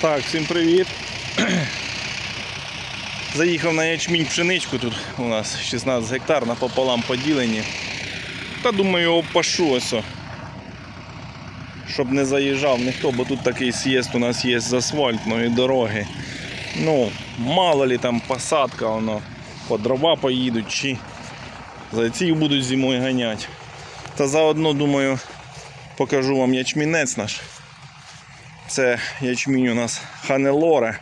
Так, всім привіт. Заїхав на ячмінь пшеничку, тут у нас 16 гектар напополам поділені. Та думаю, опашу ось. Щоб не заїжджав ніхто, бо тут такий з'їзд у нас є з асфальтної дороги. Ну, мало ли там посадка, воно по дрова поїдуть чи зайців будуть зимою ганяти. Та заодно думаю, покажу вам ячмінець наш. Це ячмінь у нас Ханелоре.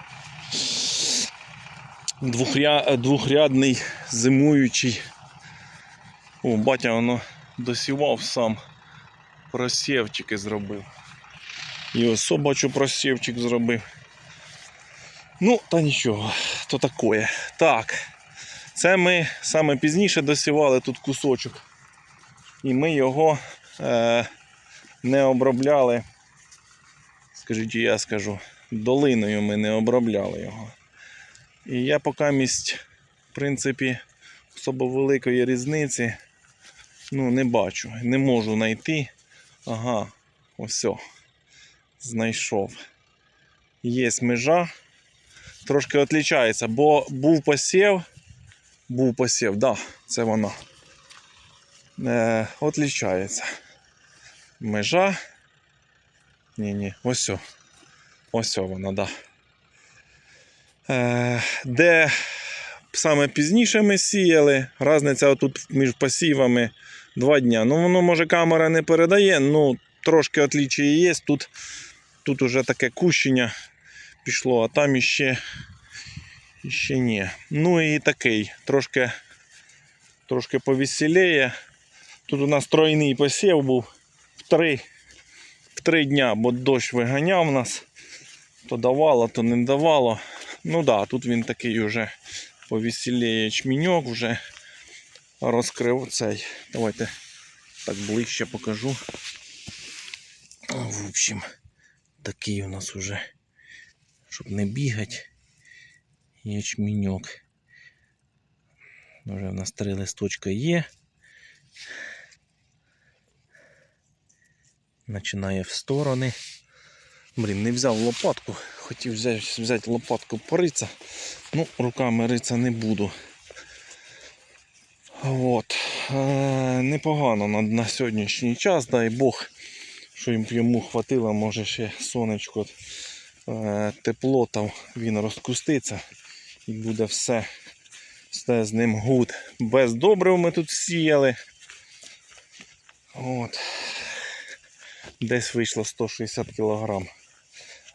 Двохря... Двохрядний зимуючий. О, батя воно досівав сам. Просєвчики зробив. І ось бачу просєвчик зробив. Ну, та нічого, то таке. Так. Це ми саме пізніше досівали тут кусочок. І ми його е, не обробляли скажіть, я скажу, долиною ми не обробляли його. І я поки місць, в принципі, особо великої різниці ну, не бачу. Не можу знайти. Ага, ось. Знайшов. Є межа. Трошки відрізняється, бо був посів. Був посів, да, це воно. Е, Отлічається. Межа. Ні, ні, ось. о. Ось о вона, да. Е, де саме пізніше ми сіяли, різниця отут між посівами два дня. Ну, воно може камера не передає, ну трошки отлічі є. Тут, тут уже таке кущення пішло, а там іще, іще ні. Ну і такий, трошки, трошки повеселіє. Тут у нас тройний посів був в три три дня, бо дощ виганяв нас. То давало, то не давало. Ну так, да, тут він такий вже повеселіє ячміньок, вже розкрив цей. Давайте так ближче покажу. В общем, такий у нас уже, щоб не бігати. Ячміньок. Вже в нас три листочка є. Починає в сторони. Блін, не взяв лопатку. Хотів взяти, взяти лопатку пориться. Ну, руками риться не буду. От. Е, непогано на, на сьогоднішній час, дай Бог, що йому хватило, може ще сонечко е, тепло, там він розкуститься і буде все, все з ним гуд. Без добрив ми тут сіяли. От десь вийшло 160 кг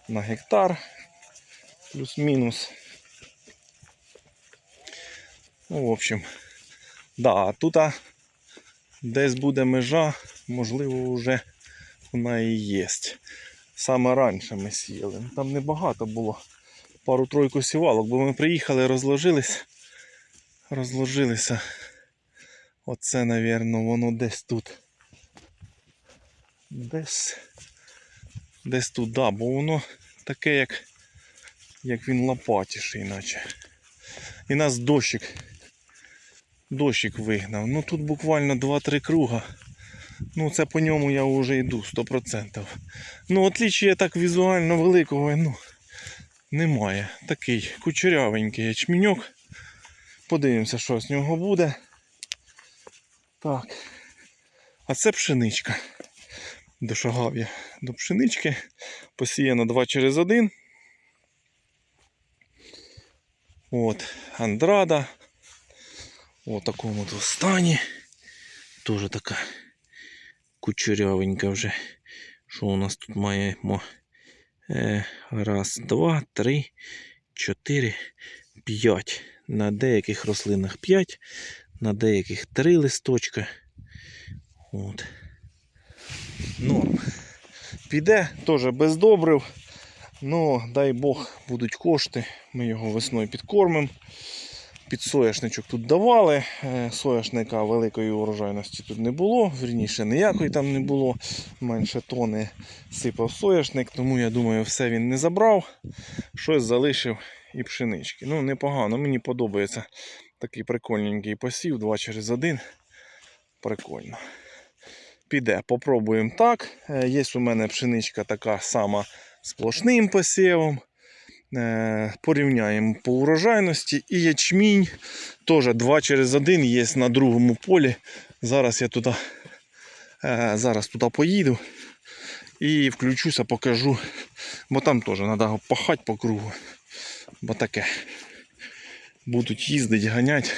на гектар, плюс-мінус. Ну, в общем, да, тут десь буде межа, можливо, вже вона і є. Саме раніше ми сіяли. Ну, Там небагато було. Пару-тройку сівалок, бо ми приїхали, розложились. Розложилися. Оце, напевно, воно десь тут десь десь туди, бо воно таке, як як він лопатіший, наче. І нас дощик дощик вигнав. Ну тут буквально 2-3 круга. Ну це по ньому я вже йду 100%. Ну, отлічія так візуально великого ну, немає. Такий кучерявенький ячміньок. Подивимося, що з нього буде. Так. А це пшеничка. Дошагав я до пшенички. Посіяно 2 через 1. От, Андрада. У такому то стані. Теж така кучерявенька вже. Що у нас тут маємо? Е, раз, два, три, чотири, п'ять. На деяких рослинах 5, на деяких 3 листочка. От норм. Піде теж без добрив. Ну, дай Бог, будуть кошти. Ми його весною підкормимо. Під сояшничок тут давали. Е, Сояшника великої урожайності тут не було, вірніше ніякої там не було. Менше тони сипав сояшник, тому я думаю, все він не забрав. Щось залишив і пшенички. Ну, непогано, мені подобається такий прикольненький посів 2 через 1. Прикольно піде. Попробуємо так. Е, Є у мене пшеничка така сама сплошним посівом. Е, порівняємо по урожайності. І ячмінь теж 2 через 1 є на другому полі. Зараз я туди, е, зараз туди поїду і включуся, покажу. Бо там теж треба пахати по кругу. Бо таке. Будуть їздити, ганяти.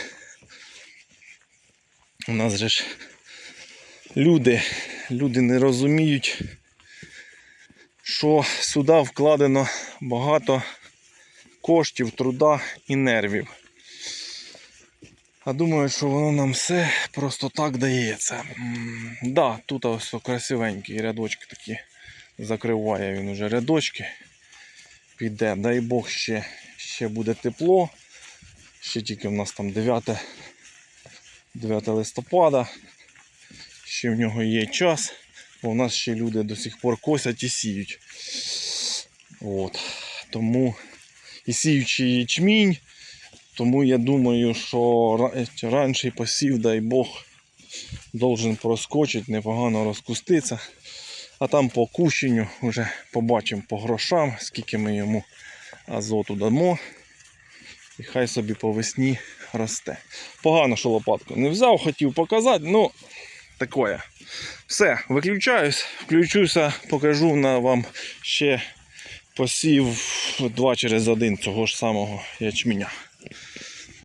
У нас же ж люди, люди не розуміють, що сюди вкладено багато коштів, труда і нервів. А думаю, що воно нам все просто так дається. М, Да, тут ось красивенькі рядочки такі. Закриває він уже рядочки. Піде, дай Бог, ще, ще буде тепло. Ще тільки в нас там 9, 9 листопада. Ще в нього є час, бо у нас ще люди до сих пор косять і сіють. От. Тому і сіючи ячмінь, тому я думаю, що ра- ранший посів, дай Бог, должен проскочити, непогано розкуститися. А там по кущенню вже побачимо по грошам, скільки ми йому азоту дамо. І хай собі по весні росте. Погано, що лопатку не взяв, хотів показати, ну таке. Все, виключаюсь, включуся, покажу на вам ще посів 2 через 1 цього ж самого ячменя.